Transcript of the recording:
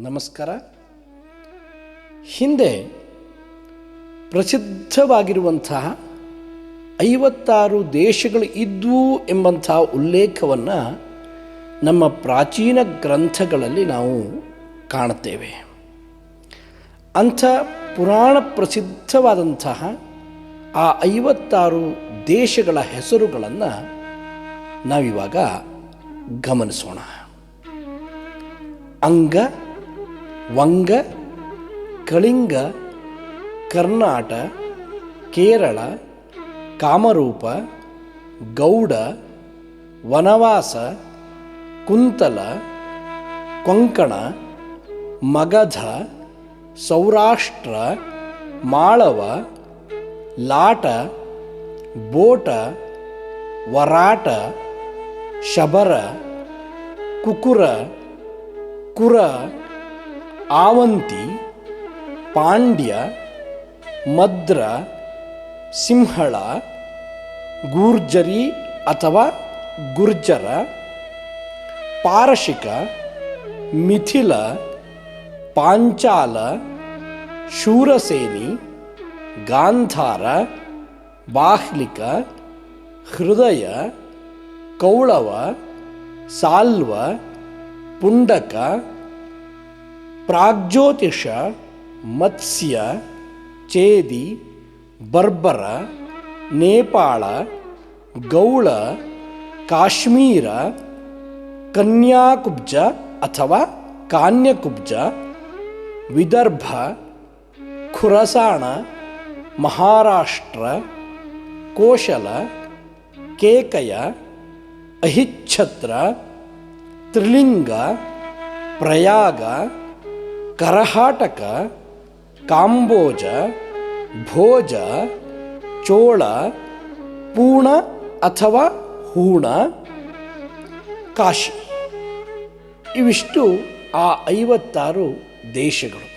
ನಮಸ್ಕಾರ. ಹಿಂದೆ ಪ್ರಸಿದ್ಧವಾಗಿರುವಂತಹ ಐವತ್ತಾರು ದೇಶಗಳು ಇದ್ವು ಎಂಬಂತಹ ಉಲ್ಲೇಖವನ್ನು ನಮ್ಮ ಪ್ರಾಚೀನ ಗ್ರಂಥಗಳಲ್ಲಿ ನಾವು ಕಾಣುತ್ತೇವೆ. ಅಂಥ ಪುರಾಣ ಪ್ರಸಿದ್ಧವಾದಂತಹ ಆ ಐವತ್ತಾರು ದೇಶಗಳ ಹೆಸರುಗಳನ್ನು ನಾವಿವಾಗ ಗಮನಿಸೋಣ. ಅಂಗ ವಂಗ, ಕಳಿಂಗ, ಕರ್ನಾಟ, ಕೇರಳ, ಕಾಮರೂಪ, ಗೌಡ, ವನವಾಸ, ಕುಂತಲ, ಕೊಂಕಣ, ಮಗಧ, ಸೌರಾಷ್ಟ್ರ, ಮಾಳವ, ಲಾಟ, ಬೋಟ, ವರಾಟ, ಶಬರ, ಕುಕುರ, ಕುರ. ಆವಂತಿ, ಪಾಂಡ್ಯ, ಮದ್ರ, ಸಿಂಹಳ, ಗೂರ್ಜರಿ ಅಥವಾ ಗುರ್ಜರ, ಪಾರಶಿಕ, ಮಿಥಿಲ, ಪಾಂಚಾಲ, ಶೂರಸೇನಿ, ಗಾಂಧಾರ, ಬಾಹ್ಲಿಕ, ಹೃದಯ, ಕೌಳವ, ಸಾಲ್ವ, ಪುಂಡಕ ಪ್ರಾಗ್ಜ್ಯೋತಿಷ ಮತ್ಸ್ಯ, ಚೇದಿ, ಬರ್ಬರ, ನೇಪಾಳ, ಗೌಳ, ಕಾಶ್ಮೀರ, ಕನ್ಯಾಕುಬ್ಜ ಅಥವಾ ಕಾನ್ಯಕುಬ್ಜ, ವಿದರ್ಭ, ಖುರಸಾಣ, ಮಹಾರಾಷ್ಟ್ರ, ಕೋಶಲ, ಕೇಕಯ, ಅಹಿಚ್ಛತ್ರ, ತ್ರಿಲಿಂಗ, ಪ್ರಯಾಗ ಕರಹಾಟಕ ಕಾಂಬೋಜ ಭೋಜ ಚೋಳ ಪೂಣ ಅಥವಾ ಹೂಣ ಕಾಶಿ. ಇವಿಷ್ಟು ಆ ಐವತ್ತಾರು ದೇಶಗಳು.